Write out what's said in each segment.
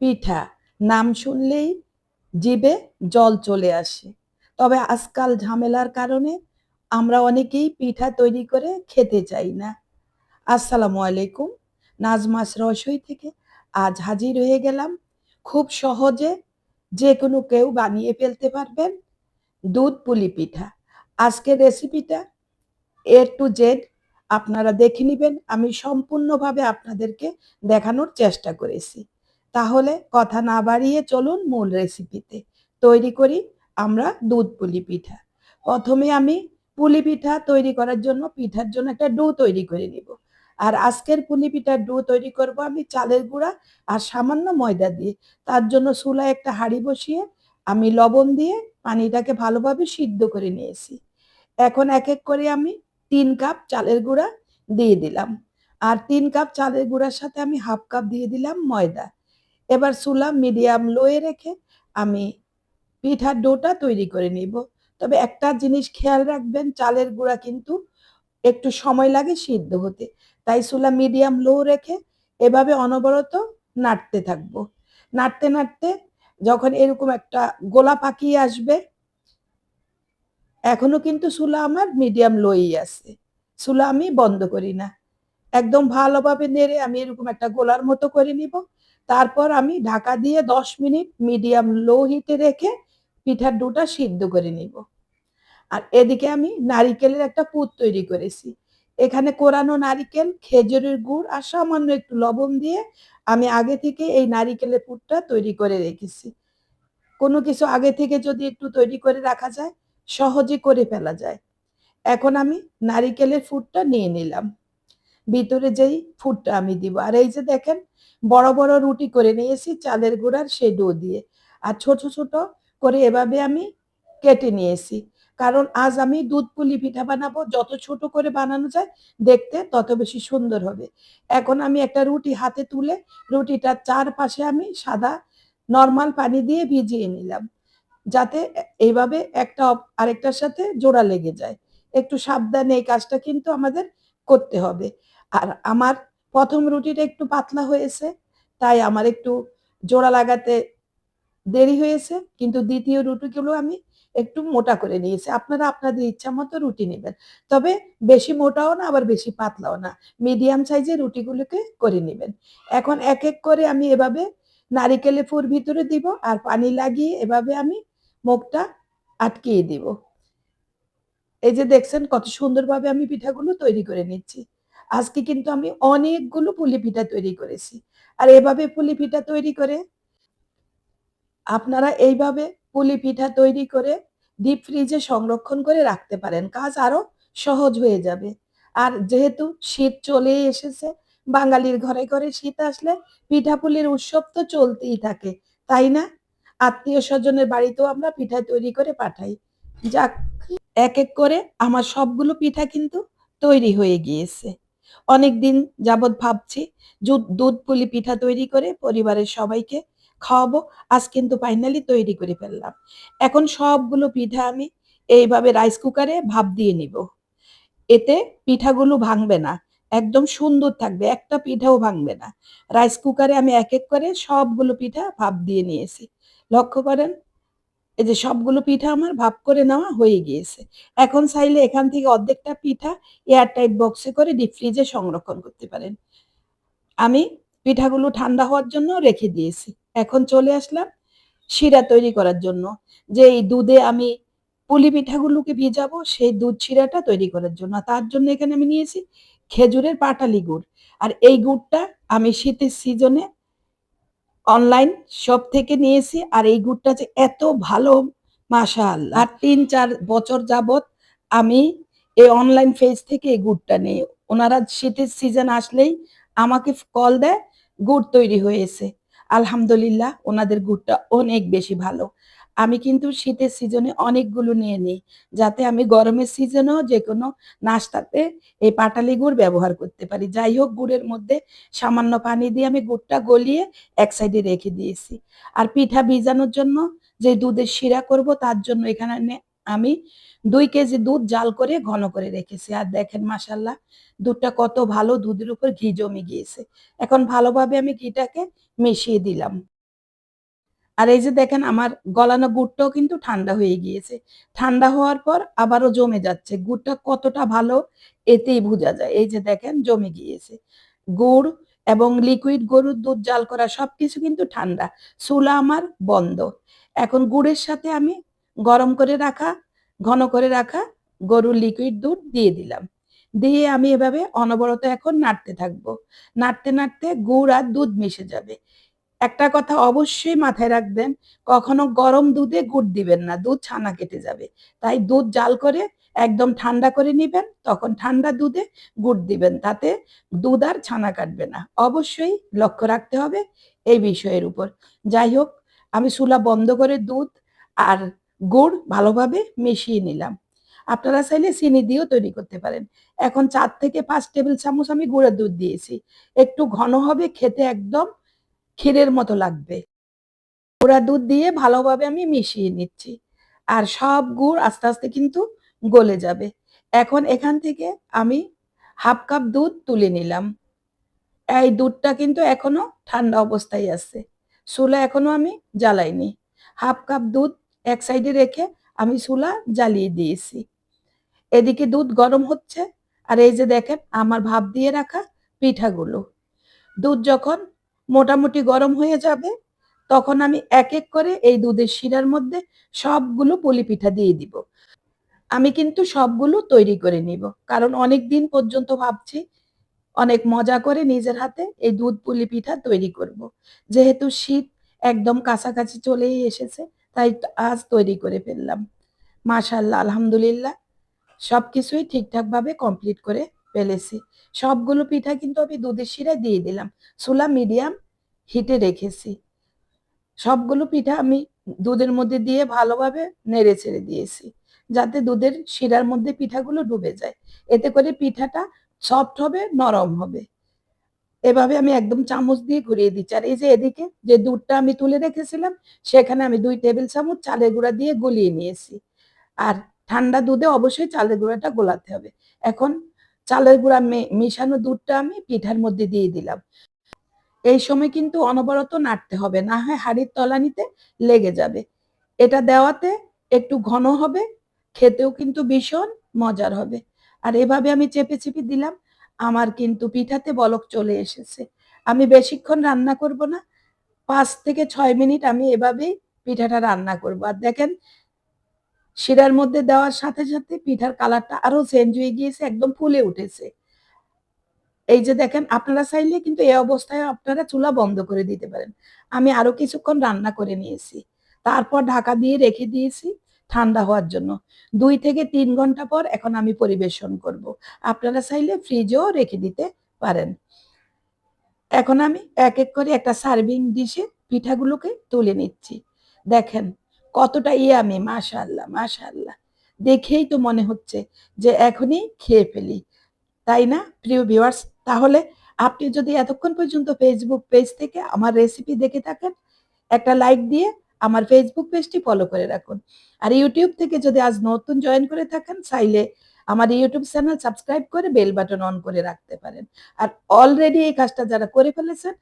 পিঠা। নাম শুনলেই জিভে জল চলে আসে। তবে আজকাল ঝামেলার কারণে আমরা অনেকেই পিঠা তৈরি করে খেতে চাই না। আসসালামু আলাইকুম। নাজমাস রসই থেকে আজ হাজির হয়ে গেলাম। খুব সহজে যে কোনো কেউ বানিয়ে ফেলতে পারবেন দুধ পুলি পিঠা। আজকের রেসিপিটা এ টু জেড আপনারা দেখে নেবেন। আমি সম্পূর্ণভাবে আপনাদেরকে দেখানোর চেষ্টা করেছি। তাহলে কথা না বাড়িয়ে চলুন মূল রেসিপিতে তৈরি করি আমরা দুধ পুলি পিঠা। প্রথমে আমি পুলি পিঠা তৈরি করার জন্য, পিঠার জন্য একটা ডো তৈরি করে নিব। আর আজকের পুলি পিঠার ডো তৈরি করব আমি চালের গুঁড়া আর সামান্য ময়দা দিয়ে। তার জন্য চুলায় একটা হাঁড়ি বসিয়ে আমি লবণ দিয়ে পানিটাকে ভালোভাবে সিদ্ধ করে নিয়েছি। এখন এক এক করে আমি তিন কাপ চালের গুঁড়া দিয়ে দিলাম। আর তিন কাপ চালের গুঁড়ার সাথে আমি হাফ কাপ দিয়ে দিলাম ময়দা। এবার চুলা মিডিয়াম লোয়ে রেখে আমি পিঠার ডোটা তৈরি করে নিব। তবে একটা জিনিস খেয়াল রাখবেন, চালের গুঁড়া কিন্তু একটু সময় লাগে সিদ্ধ হতে। তাই চুলা মিডিয়াম লো রেখে এভাবে অনবরত নাড়তে থাকব। নাড়তে নাড়তে যখন এরকম একটা গোলা পাকিয়ে আসবে, এখনও কিন্তু চুলা আমার মিডিয়াম লোই আছে। চুলা আমি বন্ধ করি না। একদম ভালোভাবে নেড়ে আমি এরকম একটা গোলার মতো করে নিব। তারপর আমি ঢাকা দিয়ে দশ মিনিট মিডিয়াম লো হিটে রেখে পিঠার ডোটা সিদ্ধ করে নিব। আর এদিকে আমি নারিকেলের একটা পুর তৈরি করেছি। এখানে কোরানো নারিকেল, খেজুরের গুড় আর সামান্য একটু লবণ দিয়ে আমি আগে থেকে এই নারিকেলের পুরটা তৈরি করে রেখেছি। কোনো কিছু আগে থেকে যদি একটু তৈরি করে রাখা যায়, সহজে করে ফেলা যায়। এখন আমি নারিকেলের ফুটটা নিয়ে নিলাম। ভিতরে যেই ফুটটা আমি দিব। আর এই যে দেখেন বড় বড় রুটি করে নিয়েছি, চালের গুঁড়ার সেই ডো দিয়ে। আর ছোট ছোট করে এভাবে আমি কেটে নিয়েছি। কারণ আজ আমি দুধ পুলি পিঠা বানাবো, যত ছোট করে বানানো যায় দেখতে তত বেশি সুন্দর হবে। এখন আমি একটা রুটি হাতে তুলে রুটিটার চারপাশে আমি সাদা নর্মাল পানি দিয়ে ভিজিয়ে নিলাম, যাতে এইভাবে একটা আরেকটার সাথে জোড়া লেগে যায়। একটু সাবধানে এই কাজটা কিন্তু আমাদের করতে হবে। আর আমার প্রথম রুটিটা একটু পাতলা হয়েছে, তাই আমার একটু জোড়া লাগাতে দেরি হয়েছে, কিন্তু দ্বিতীয় রুটিগুলো আমি একটু মোটা করে নিয়েছি। আপনারা আপনাদের ইচ্ছা মতো রুটি নেবেন। তবে বেশি মোটাও না, আবার বেশি পাতলাও না। মিডিয়াম সাইজের রুটিগুলোকে করে নেবেন। এখন এক এক করে আমি এভাবে নারিকেলে ফুর ভিতরে দিব আর পানি লাগিয়ে এভাবে আমি মুখটা আটকিয়ে দিব। এই যে দেখছেন, কত সুন্দরভাবে আমি পিঠাগুলো তৈরি করে নিচ্ছি। আজকে কিন্তু আমি অনেকগুলো পুলি পিঠা তৈরি করেছি। আর এভাবে পুলি পিঠা তৈরি করে আপনারা এইভাবে পুলি পিঠা তৈরি করে ডিপ ফ্রিজে সংরক্ষণ করে রাখতে পারেন। কাজ আরও সহজ হয়ে যাবে। আর যেহেতু শীত চলে এসেছে, বাঙালির ঘরে ঘরে শীত আসলে পিঠাপুলির উৎসব তো চলতেই থাকে, তাই না? আত্মীয় স্বজনের বাড়িতেও আমরা পিঠা তৈরি করে পাঠাই। যাক, এক এক করে আমার সবগুলো পিঠা কিন্তু তৈরি হয়ে গিয়েছে। অনেক দিন যাবৎ ভাবছি, দুধ পুলি পিঠা তৈরি করে পরিবারের সবাইকে খাওয়াবো। আজ কিন্তু ফাইনালি তৈরি করে ফেললাম। এখন সবগুলো পিঠা আমি এইভাবে রাইস কুকারে ভাপ দিয়ে নিব। এতে পিঠাগুলো ভাঙবে না, একদম সুন্দর থাকবে, একটা পিঠাও ভাঙবে না। রাইস কুকারে আমি এক এক করে সবগুলো পিঠা ভাপ দিয়ে নিয়েছি। লক্ষ্য করেন এই যে সবগুলো পিঠা আমার ভাপ করে নেওয়া হয়ে গিয়েছে। এখন চাইলে এখান থেকে অর্ধেকটা পিঠা এয়ার টাইট বক্সে করে ডিপ ফ্রিজে সংরক্ষণ করতে পারেন। আমি পিঠাগুলো ঠান্ডা হওয়ার জন্য রেখে দিয়েছি। এখন চলে আসলাম শিরা তৈরি করার জন্য। যে এই দুধে আমি পুলি পিঠাগুলোকে ভিজাবো, সেই দুধ শিরাটা তৈরি করার জন্য। তার জন্য এখানে আমি নিয়েছি খেজুরের পাটালি গুড়। আর এই গুড়টা আমি শীতের সিজনে অনলাইন সব থেকে নিয়েছি আর এই গুড়টা যে এত ভালো মাশাল আর তিন, চার বছর যাবত আমি এই অনলাইন ফেজ থেকে এই গুড়টা নিই। ওনারা শীতের সিজন আসলেই আমাকে কল দেয়, গুড় তৈরি হয়েছে। আলহামদুলিল্লাহ, ওনাদের গুড়টা অনেক বেশি ভালো। আমি কিন্তু শীতের সিজনে অনেকগুলো নিয়ে নিই। যাতে আমি গরমের সিজনেও যে কোনো নাস্তাতে এই পাটালি গুড় ব্যবহার করতে পারি। যাই হোক, গুড়ের মধ্যে সামান্য পানি দিয়ে আমি গুড়টা গলিয়ে এক সাইডে রেখে দিয়েছি। আর পিঠা ভিজানোর জন্য যে দুধের শিরা করব, তার জন্য এখানে আমি দুই কেজি দুধ জাল করে ঘন করে রেখেছি। আর দেখেন মাসাল্লাহ দুধটা কত ভালো দুধের উপর ঘি জমে গিয়েছে। এখন ভালোভাবে আমি ঘিটাকে মিশিয়ে দিলাম। আর এই যে দেখেন আমার গলানো গুড়টাও কিন্তু ঠান্ডা হয়ে গিয়েছে। ঠান্ডা হওয়ার পর আবারও জমে যাচ্ছে। গুড়টা কতটা ভালো এতেই বোঝা যায়। এই যে দেখেন জমে গিয়েছে। গুড় এবং লিকুইড গরুর দুধ, জাল করা সবকিছু কিন্তু ঠান্ডা। চুলা আমার বন্ধ। এখন গুড়ের সাথে আমি গরম করে রাখা, ঘন করে রাখা গরুর লিকুইড দুধ দিয়ে দিলাম। দিয়ে আমি এভাবে অনবরত এখন নাড়তে থাকব। নাড়তে নাড়তে গুড় আর দুধ মিশে যাবে। একটা কথা অবশ্যই মাথায় রাখবেন, কখনো গরম দুধে গুড় দিবেন না, দুধ ছানা কেটে যাবে। তাই দুধ জাল করে একদম ঠান্ডা করে নিবেন, তখন ঠান্ডা দুধে গুড় দিবেন, তাতে দুধ আর ছানা কাটবে না। অবশ্যই লক্ষ্য রাখতে হবে এই বিষয়ের উপর। যাই হোক, আমি চুলা বন্ধ করে দুধ আর গুড় ভালোভাবে মিশিয়ে নিলাম। আপনারা চাইলে চিনি দিয়েও তৈরি করতে পারেন। এখন চার থেকে পাঁচ টেবিল চামচ আমি গুঁড়ের দুধ দিয়েছি। একটু ঘন হবে, খেতে একদম ক্ষীরের মতো লাগবে। ওরা দুধ দিয়ে ভালোভাবে আমি মিশিয়ে নিচ্ছি। আর সব গুড় আস্তে আস্তে কিন্তু গলে যাবে। এখন এখান থেকে আমি হাফ কাপ দুধ তুলে নিলাম। এই দুধটা কিন্তু এখনও ঠান্ডা অবস্থায় আছে। চুলা এখনও আমি জ্বালাইনি। হাফ কাপ দুধ এক সাইডে রেখে আমি চুলা জ্বালিয়ে দিয়েছি। এদিকে দুধ গরম হচ্ছে। আর এই যে দেখেন, আমার ভাপ দিয়ে রাখা পিঠাগুলো। দুধ যখন মোটামুটি গরম হয়ে যাবে, তখন আমি এক এক করে এই দুধের শিরার মধ্যে সবগুলো পুলি পিঠা দিয়ে দিব আমি কিন্তু সবগুলো তৈরি করে নিব, কারণ অনেক দিন পর্যন্ত ভাবছি অনেক মজা করে নিজের হাতে এই দুধ পুলি পিঠা তৈরি করব। যেহেতু শীত একদম কাছাকাছি চলেই এসেছে, তাই আজ তৈরি করে ফেললাম মাশাল্লাহ, আলহামদুলিল্লাহ সব কিছুই ঠিকঠাকভাবে কমপ্লিট করে ফেলেছি। সবগুলো পিঠা কিন্তু আমি দুধের শিরায় দিয়ে দিলাম। চুলা মিডিয়াম হিটে রেখেছি। সবগুলো পিঠা আমি দুধের মধ্যে দিয়ে ভালোভাবে নেড়ে ছেড়ে দিয়েছি, যাতে দুধের শিরার মধ্যে পিঠাগুলো ডুবে যায়। এতে করে পিঠাটা সফট হবে, নরম হবে। এভাবে আমি একদম চামচ দিয়ে ঘুরিয়ে দিচ্ছি। আর এই যে এদিকে যে দুধটা আমি তুলে রেখেছিলাম, সেখানে আমি দুই টেবিল চামচ চালের গুঁড়া দিয়ে গলিয়ে নিয়েছি। আর ঠান্ডা দুধে অবশ্যই চালের গুঁড়াটা গোলাতে হবে। এখন চালের গুঁড়া মিশানো দুধটা আমি পিঠার মধ্যে দিয়ে দিলাম। এই সময় কিন্তু অনবরত নাড়তে হবে, না হয় হাড়ির তলানিতে লেগে যাবে। এটা দেওয়াতে একটু ঘন হবে, খেতেও কিন্তু ভীষণ মজার হবে। আর এভাবে আমি চেপে চেপে দিলাম, আমার কিন্তু পিঠাতে বলক চলে এসেছে। আমি বেশিক্ষণ রান্না করব না, পাঁচ থেকে ছয় মিনিট আমি এভাবেই পিঠাটা রান্না করব। আর দেখেন শিরার মধ্যে দেওয়ার সাথে সাথে পিঠার কালারটা আরও চেঞ্জ হয়ে গিয়েছে, একদম ফুলে উঠেছে। এই যে দেখেন, আপনারা চাইলে কিন্তু এই অবস্থায় আপনারা চুলা বন্ধ করে দিতে পারেন। আমি আরও কিছুক্ষণ রান্না করে নিয়েছি। তারপর ঢাকা দিয়ে রেখে দিয়েছি ঠান্ডা হওয়ার জন্য। দুই থেকে তিন ঘণ্টা পর এখন আমি পরিবেশন করব। আপনারা চাইলে ফ্রিজেও রেখে দিতে পারেন। এখন আমি এক এক করে একটা সার্ভিং ডিশে পিঠাগুলোকে তুলে নিচ্ছি। দেখেন কতটা ইয়ে আমি মাশাল্লাহ মাশাল্লাহ দেখেই তো মনে হচ্ছে যে এখনই খেয়ে ফেলি। তাই না, প্রিয় ভিউয়ার্স তাহলে আপনি যদি এতক্ষণ পর্যন্ত ফেসবুক পেজ থেকে আমার রেসিপি দেখে থাকেন, একটা লাইক দিয়ে আমার ফেসবুক পেজটি ফলো করে রাখুন। আর ইউটিউব থেকে যদি আজ নতুন জয়েন করে থাকেন, চাইলে আমার ইউটিউব চ্যানেল সাবস্ক্রাইব করে বেল বাটন অন করে রাখতে পারেন। আর অলরেডি এই কাজটা যারা করে ফেলেছেন,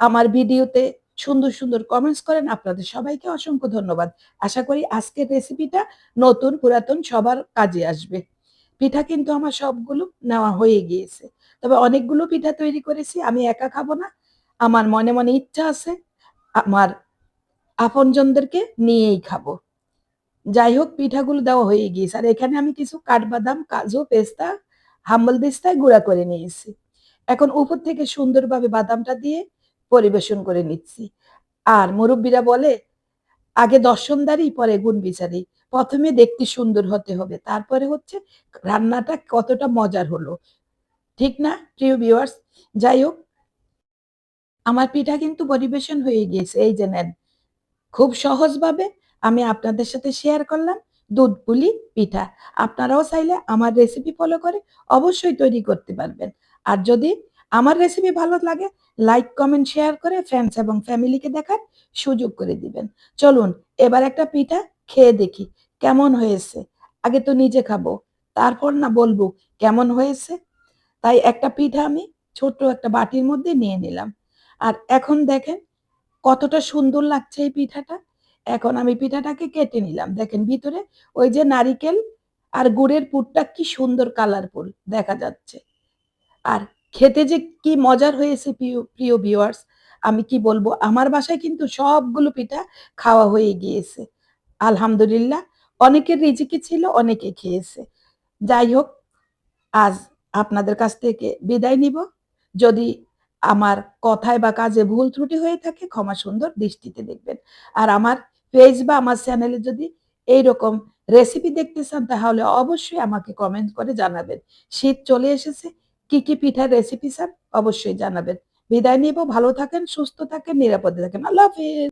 আমার ভিডিওতে সুন্দর সুন্দর কমেন্টস করেন। আপনাদের সবাইকে অসংখ্য ধন্যবাদ। আশা করি আজকের রেসিপিটা নতুন, পুরাতন, সবার কাজে আসবে। পিঠা কিন্তু আমার সবগুলো নেওয়া হয়ে গিয়েছে। তবে অনেকগুলো পিঠা তৈরি করেছি, আমি একা খাব না। আমার মনে মনে ইচ্ছা আছে, আমার আপনজনদেরকে নিয়েই খাব। যাই হোক, পিঠাগুলো দেওয়া হয়ে গিয়েছে। আর এখানে আমি কিছু কাঠবাদাম, কাজু, পেস্তা, হাম্বল দিস্তায় গুঁড়া করে নিয়েছি। এখন উপর থেকে সুন্দরভাবে বাদামটা দিয়ে পরিবেশন করে নিচ্ছি। আর মুরব্বীরা বলে, আগে দর্শনদারি পরে গুণ বিচারি। প্রথমে দেখতে সুন্দর হতে হবে, তারপরে হচ্ছে রান্নাটা কতটা মজার হলো। ঠিক না, প্রিয় ভিউয়ার্স যাই হোক, আমার পিঠা কিন্তু পরিবেশন হয়ে গিয়েছে। এই যে নেন, খুব সহজভাবে আমি আপনাদের সাথে শেয়ার করলাম দুধ পুলি পিঠা। আপনারাও চাইলে আমার রেসিপি ফলো করে অবশ্যই তৈরি করতে পারবেন। আর যদি আমার রেসিপি ভালো লাগে লাইক কমেন্ট শেয়ার করে ফ্রেন্ডস এবং ফ্যামিলিকে দেখার সুযোগ করে দিবেন চলুন, এবার একটা পিঠা খেয়ে দেখি, কেমন হয়েছে আগে তো নিজে খাব, তারপর না বলব কেমন হয়েছে তাই একটা পিঠা আমি ছোট্ট একটা বাটির মধ্যে নিয়ে নিলাম আর এখন দেখেন কতটা সুন্দর লাগছে এই পিঠাটা। এখন আমি পিঠাটাকে কেটে নিলাম। দেখেন ভিতরে ওই যে নারিকেল আর গুড়ের পুরটা কি সুন্দর কালারফুল দেখা যাচ্ছে। আর খেতে যে কি মজার হয়েছে প্রিয় প্রিয় আমি কি বলব? আমার বাসায় কিন্তু সবগুলো পিঠা খাওয়া হয়ে গিয়েছে। আলহামদুলিল্লাহ অনেকের রিজিকি ছিল, অনেকে খেয়েছে। যাই হোক আজ আপনাদের কাছ থেকে বিদায় নিব। যদি আমার কথায় বা কাজে ভুল ত্রুটি হয়ে থাকে ক্ষমা সুন্দর দৃষ্টিতে দেখবেন। আর আমার পেজ বা আমার চ্যানেলে যদি এই রকম রেসিপি দেখতে চান তাহলে অবশ্যই আমাকে কমেন্ট করে জানাবেন। শীত চলে এসেছে। কি, কি পিঠার রেসিপি স্যার অবশ্যই জানাবেন। বিদায় নিব। ভালো থাকেন, সুস্থ থাকেন, নিরাপদে থাকেন। আল্লাহ হাফেজ।